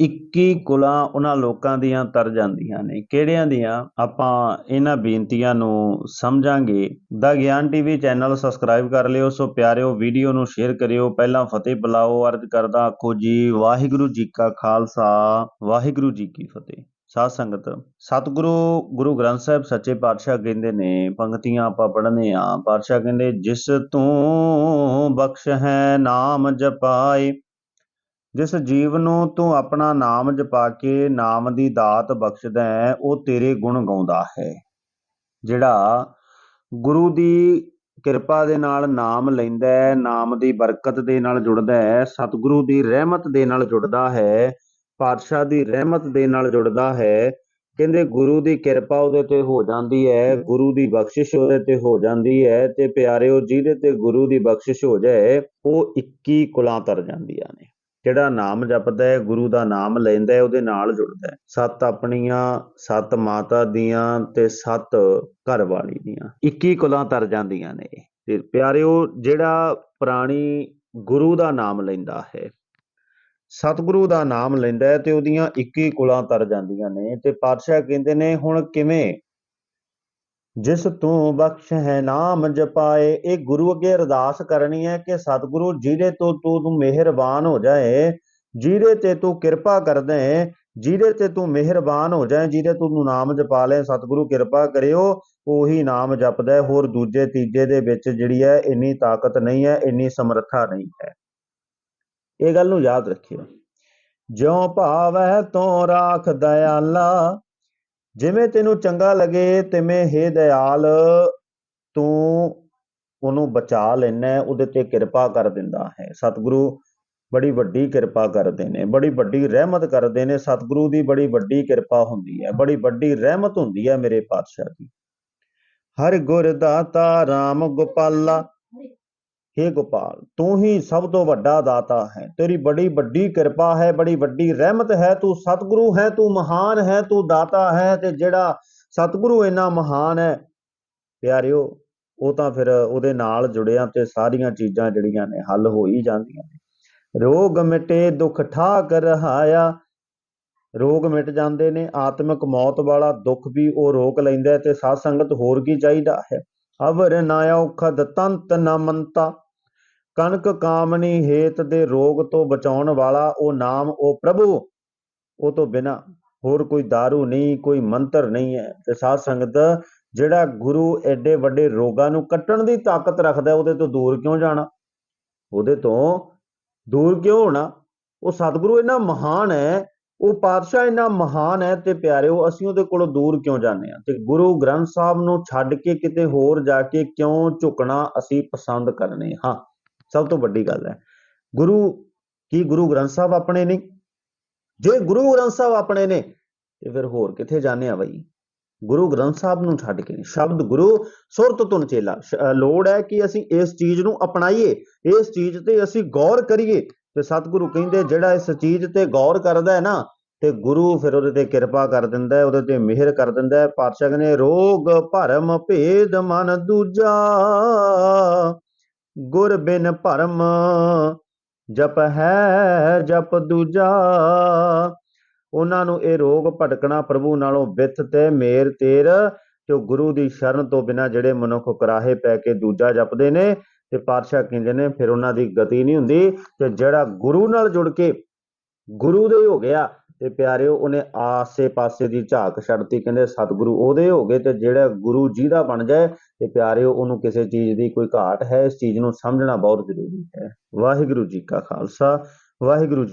21 ਕੁਲਾਂ ਉਹਨਾਂ ਲੋਕਾਂ ਦੀਆਂ ਤਰ ਜਾਂਦੀਆਂ ਨੇ। ਕਿਹੜਿਆਂ ਦੀਆਂ? ਆਪਾਂ ਇਹਨਾਂ ਬੇਨਤੀਆਂ ਨੂੰ ਸਮਝਾਂਗੇ। ਦਾ ਗਿਆਨ ਟੀਵੀ ਚੈਨਲ ਸਬਸਕ੍ਰਾਈਬ ਕਰ ਲਿਓ। ਸੋ ਪਿਆਰਿਓ, ਵੀਡੀਓ ਨੂੰ ਸ਼ੇਅਰ ਕਰਿਓ। ਪਹਿਲਾਂ ਫਤਿਹ ਬੁਲਾਓ। ਅਰਜ਼ ਕਰਦਾ ਆਖੋ ਜੀ, ਵਾਹਿਗੁਰੂ ਜੀ ਕਾ ਖਾਲਸਾ। ਵਾਹਿਗੁਰੂ ਜੀ ਕੀ ਫਤਿਹ। ਸਾਧ ਸੰਗਤ, ਸਤਿਗੁਰੂ, ਗੁਰੂ ਗ੍ਰੰਥ ਸਾਹਿਬ ਸੱਚੇ ਪਾਤਸ਼ਾਹ ਕਹਿੰਦੇ ਨੇ, ਪੰਕਤੀਆਂ ਆਪਾਂ ਪੜ੍ਹਨੇ ਆ। ਪਾਤਸ਼ਾਹ ਕਹਿੰਦੇ, ਜਿਸ ਤੂੰ ਬਖਸ਼ ਹੈ ਨਾਮ ਜਪਾਏ ਜਿਸ ਜੀਵ ਨੂੰ ਤੂੰ ਆਪਣਾ ਨਾਮ ਜਪਾ ਕੇ ਨਾਮ ਦੀ ਦਾਤ ਬਖਸ਼ਦਾ ਹੈ, ਉਹ ਤੇਰੇ ਗੁਣ ਗਾਉਂਦਾ ਹੈ। ਜਿਹੜਾ ਗੁਰੂ ਦੀ ਕਿਰਪਾ ਦੇ ਨਾਲ ਨਾਮ ਲੈਂਦਾ ਹੈ, ਨਾਮ ਦੀ ਬਰਕਤ ਦੇ ਨਾਲ ਜੁੜਦਾ ਹੈ, ਸਤਿਗੁਰੂ ਦੀ ਰਹਿਮਤ ਦੇ ਨਾਲ ਜੁੜਦਾ ਹੈ, ਪਾਤਸ਼ਾਹ ਦੀ ਰਹਿਮਤ ਦੇ ਨਾਲ ਜੁੜਦਾ ਹੈ, ਕਹਿੰਦੇ ਗੁਰੂ ਦੀ ਕਿਰਪਾ ਉਹਦੇ ਤੇ ਹੋ ਜਾਂਦੀ ਹੈ, ਗੁਰੂ ਦੀ ਬਖਸ਼ਿਸ਼ ਉਹਦੇ ਤੇ ਹੋ ਜਾਂਦੀ ਹੈ ਤੇ ਪਿਆਰਿਓ ਜਿਹਦੇ ਤੇ ਗੁਰੂ ਦੀ ਬਖਸ਼ਿਸ਼ ਹੋ ਜਾਏ, ਉਹ 21 ਕੁਲਾਂ ਤਰ ਜਾਂਦੀਆਂ ਨੇ। ਜਿਹੜਾ ਨਾਮ ਜਪਦਾ ਹੈ, ਗੁਰੂ ਦਾ ਨਾਮ ਲੈਂਦਾ ਹੈ, ਉਹਦੇ ਨਾਲ ਜੁੜਦਾ ਹੈ। ਸੱਤ ਆਪਣੀਆਂ, ਸੱਤ ਮਾਤਾ ਦੀਆਂ ਤੇ ਸੱਤ ਘਰ ਵਾਲੀ ਦੀਆਂ। 21 ਕੁਲਾਂ ਤਰ ਜਾਂਦੀਆਂ ਨੇ ਤੇ ਪਿਆਰਿਓ, ਜਿਹੜਾ ਪ੍ਰਾਣੀ ਗੁਰੂ ਦਾ ਨਾਮ ਲੈਂਦਾ ਹੈ, ਸਤਿਗੁਰੂ ਦਾ ਨਾਮ ਲੈਂਦਾ ਹੈ ਤੇ ਉਹਦੀਆਂ 21 ਕੁਲਾਂ ਤਰ ਜਾਂਦੀਆਂ ਨੇ। ਤੇ ਪਾਤਸ਼ਾਹ ਕਹਿੰਦੇ ਨੇ, ਹੁਣ ਕਿਵੇਂ ਜਿਸ ਤੂੰ ਬਖਸ਼ ਹੈ, ਨਾਮ ਜਪਾਏ, ਇਹ ਗੁਰੂ ਅੱਗੇ ਅਰਦਾਸ ਕਰਨੀ ਹੈ ਕਿ ਸਤਿਗੁਰੂ ਜਿਹਦੇ ਤੋਂ ਤੂੰ ਮਿਹਰਬਾਨ ਹੋ ਜਾਏ, ਜਿਹਦੇ ਤੇ ਤੂੰ ਕਿਰਪਾ ਕਰਦਾ, ਜਿਹਦੇ ਤੇ ਤੂੰ ਮਿਹਰਬਾਨ ਹੋ ਜਾਏ, ਜਿਹਦੇ ਤੂੰ ਨਾਮ ਜਪਾ ਲੈ, ਸਤਿਗੁਰੂ ਕਿਰਪਾ ਕਰਿਓ, ਉਹੀ ਨਾਮ ਜਪਦਾ ਹੋਰ ਦੂਜੇ, ਤੀਜੇ ਦੇ ਵਿੱਚ ਜਿਹੜੀ ਹੈ, ਇੰਨੀ ਤਾਕਤ ਨਹੀਂ ਹੈ, ਇੰਨੀ ਸਮਰੱਥਾ ਨਹੀਂ ਹੈ। ਇਹ ਗੱਲ ਨੂੰ ਯਾਦ ਰੱਖਿਓ। ਜਿਉ ਭਾਵੈ ਤੋਂ ਰਾਖ ਦਇਆਲਾ ਜਿਵੇਂ ਤੈਨੂੰ ਚੰਗਾ ਲੱਗੇ, ਤਿਵੇਂ ਹੇ ਦਇਆਲ, ਤੂੰ ਉਹਨੂੰ ਬਚਾ ਲੈਣਾ ਉਹਦੇ ਤੇ ਕਿਰਪਾ ਕਰ ਦਿੰਦਾ ਹੈ। ਸਤਿਗੁਰੂ ਬੜੀ ਵੱਡੀ ਕਿਰਪਾ ਕਰਦੇ ਨੇ, ਬੜੀ ਵੱਡੀ ਰਹਿਮਤ ਕਰਦੇ ਨੇ, ਸਤਿਗੁਰੂ ਦੀ ਬੜੀ ਵੱਡੀ ਕਿਰਪਾ ਹੁੰਦੀ ਹੈ, ਬੜੀ ਵੱਡੀ ਰਹਿਮਤ ਹੁੰਦੀ ਹੈ ਮੇਰੇ ਪਾਤਸ਼ਾਹ ਦੀ। ਹਰ ਗੁਰ ਦਾਤਾ RAM ਗੋਪਾਲਾ हे ਗੋਪਾਲ, ਤੂੰ ਹੀ ਸਭ ਤੋਂ ਵੱਡਾ ਦਾਤਾ ਹੈ। ਤੇਰੀ ਬੜੀ ਵੱਡੀ ਕਿਰਪਾ ਹੈ, ਬੜੀ ਵੱਡੀ ਰਹਿਮਤ ਹੈ। ਤੂੰ ਸਤਿਗੁਰੂ ਹੈ, ਤੂੰ ਮਹਾਨ ਹੈ, ਤੂੰ ਦਾਤਾ ਹੈ ਤੇ ਜਿਹੜਾ ਸਤਿਗੁਰੂ ਇੰਨਾ ਮਹਾਨ ਹੈ। ਪਿਆਰਿਓ, ਉਹ ਤਾਂ ਫਿਰ ਉਹਦੇ ਨਾਲ ਜੁੜਿਆ ਤੇ ਸਾਰੀਆਂ ਚੀਜ਼ਾਂ ਜਿਹੜੀਆਂ ਨੇ ਹੱਲ ਹੋ ਹੀ ਜਾਂਦੀਆਂ ਨੇ। ਰੋਗ ਮਿਟੇ, ਦੁੱਖ ਠਾਕ ਰਹਾਇਆ। ਰੋਗ ਮਿਟ ਜਾਂਦੇ ਨੇ, ਆਤਮਿਕ ਮੌਤ ਵਾਲਾ ਦੁੱਖ ਵੀ ਉਹ ਰੋਕ ਲੈਂਦਾ ਤੇ ਸਾਧ ਸੰਗਤ ਹੋਰ ਕੀ ਚਾਹੀਦਾ ਹੈ। ਅਵਰ ਨਾ ਔਖਦ, ਤੰਤ ਨਾ ਮੰਤਾ। ਕਨਕ ਕਾਮਨੀ ਹੇਤ ਦੇ ਰੋਗ ਤੋਂ ਬਚਾਉਣ ਵਾਲਾ ਉਹ ਨਾਮ, ਉਹ ਪ੍ਰਭੂ, ਉਹ ਤੋਂ ਬਿਨਾ ਹੋਰ ਕੋਈ दारू ਨਹੀਂ, ਕੋਈ ਮੰਤਰ ਨਹੀਂ ਹੈ। ਤੇ ਸਾਧ ਸੰਗਤ, ਜਿਹੜਾ ਗੁਰੂ ਐਡੇ ਵੱਡੇ ਰੋਗਾਂ ਨੂੰ ਕੱਟਣ ਦੀ ਤਾਕਤ ਰੱਖਦਾ, ਉਹਦੇ ਤੋਂ ਦੂਰ ਕਿਉਂ ਜਾਣਾ? ਉਹਦੇ ਤੋਂ ਦੂਰ ਕਿਉਂ ਹੋਣਾ? ਉਹ ਸਤਿਗੁਰੂ ਇੰਨਾ ਮਹਾਨ ਹੈ, ਉਹ ਪਾਤਸ਼ਾਹ ਇੰਨਾ ਮਹਾਨ ਹੈ ਤੇ ਪਿਆਰਿਓ, ਅਸੀਂ ਉਹਦੇ ਕੋਲੋਂ ਦੂਰ ਕਿਉਂ ਜਾਂਦੇ ਆ ਤੇ ਗੁਰੂ ਗ੍ਰੰਥ ਸਾਹਿਬ ਨੂੰ ਛੱਡ ਕੇ ਕਿਤੇ ਹੋਰ ਜਾ ਕੇ ਕਿਉਂ ਝੁਕਣਾ ਅਸੀਂ ਪਸੰਦ ਕਰਨੇ ਹਾਂ? ਸਭ ਤੋਂ ਵੱਡੀ ਗੱਲ ਹੈ। ਗੁਰੂ ਕੀ ਗੁਰੂ ਗ੍ਰੰਥ ਸਾਹਿਬ ਆਪਣੇ ਨੇ? ਜੇ ਗੁਰੂ ਗ੍ਰੰਥ ਸਾਹਿਬ ਆਪਣੇ ਨੇ, ਤੇ ਫਿਰ ਹੋਰ ਕਿੱਥੇ ਜਾਣੇ ਆ ਬਈ? ਗੁਰੂ ਗ੍ਰੰਥ ਸਾਹਿਬ ਨੂੰ ਛੱਡ ਕੇ। ਸ਼ਬਦ ਗੁਰੂ, ਸੁਰਤ ਤੁਨ ਚੇਲਾ। ਲੋੜ ਹੈ ਕਿ ਅਸੀਂ ਇਸ ਚੀਜ਼ ਨੂੰ ਅਪਣਾਈਏ, ਇਸ ਚੀਜ਼ ਤੇ ਅਸੀਂ ਗੌਰ ਕਰੀਏ। ਤੇ ਸਤਿਗੁਰੂ ਕਹਿੰਦੇ, ਜਿਹੜਾ ਇਸ ਚੀਜ਼ ਤੇ ਗੌਰ ਕਰਦਾ ਹੈ ਨਾ, ਤੇ ਗੁਰੂ ਫਿਰ ਉਹਦੇ ਤੇ ਕਿਰਪਾ ਕਰ ਦਿੰਦਾ ਹੈ, ਉਹਦੇ ਤੇ ਮਿਹਰ ਕਰ ਦਿੰਦਾ ਹੈ। ਪਾਤਸ਼ਾਹ ਕਹਿੰਦੇ, ਰੋਗ ਭਰਮ ਭੇਦ ਮਨ ਦੂਜਾ। ਗੁਰ ਬਿਨ ਭਰਮ, ਜਪ ਹੈ ਜਪ ਦੂਜਾ। ਉਹਨਾਂ ਨੂੰ ਇਹ ਰੋਗ ਭਟਕਣਾ ਪ੍ਰਭੂ ਨਾਲੋਂ ਵਿਥ ਤੇ ਮੇਰ ਤੇਰ, ਤੇ ਉਹ ਗੁਰੂ ਦੀ ਸ਼ਰਨ ਤੋਂ ਬਿਨਾ ਜਿਹੜੇ ਮਨੁੱਖ ਕਰਾਹੇ ਪੈ ਕੇ ਦੂਜਾ ਜਪਦੇ ਨੇ ਤੇ ਪਾਤਸ਼ਾਹ ਕਹਿੰਦੇ ਨੇ, ਫਿਰ ਉਹਨਾਂ ਦੀ ਗਤੀ ਨਹੀਂ ਹੁੰਦੀ, ਤੇ ਜਿਹੜਾ ਗੁਰੂ ਨਾਲ ਜੁੜ ਕੇ ਗੁਰੂ ਦੇ ਹੋ ਗਿਆ ਤੇ ਪਿਆਰਿਓ, ਉਹਨੇ ਆਸੇ ਪਾਸੇ ਦੀ ਝਾਕ ਛੱਡਤੀ, ਕਹਿੰਦੇ ਸਤਿਗੁਰੂ ਉਹਦੇ ਹੋ ਗਏ ਤੇ ਜਿਹੜਾ ਗੁਰੂ ਜੀ ਦਾ ਬਣ ਜਾਏ ਤੇ ਪਿਆਰਿਓ, ਉਹਨੂੰ ਕਿਸੇ ਚੀਜ਼ ਦੀ ਕੋਈ ਘਾਟ ਹੈ, ਇਸ ਚੀਜ਼ ਨੂੰ ਸਮਝਣਾ ਬਹੁਤ ਜ਼ਰੂਰੀ ਹੈ। ਵਾਹਿਗੁਰੂ ਜੀ ਕਾ ਖਾਲਸਾ, ਵਾਹਿਗੁਰੂ